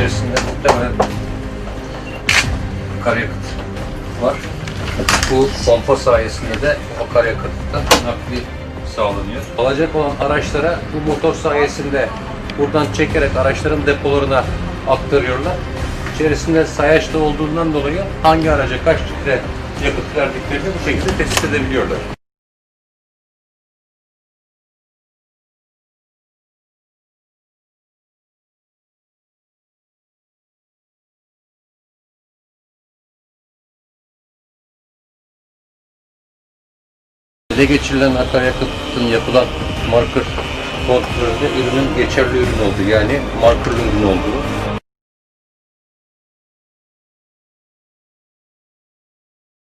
içerisinde muhtemelen akaryakıt var. Bu pompa sayesinde de o akaryakıttan nakli sağlanıyor. Alacak olan araçlara bu motor sayesinde buradan çekerek araçların depolarına aktarıyorlar. İçerisinde sayaç da olduğundan dolayı hangi araca kaç litre yakıt verdiklerini bu şekilde tespit edebiliyorlar. Ele geçirilen akaryakıtın yapılan marker kontrolünde ürünün geçerli ürün olduğu yani markerlı ürün olduğu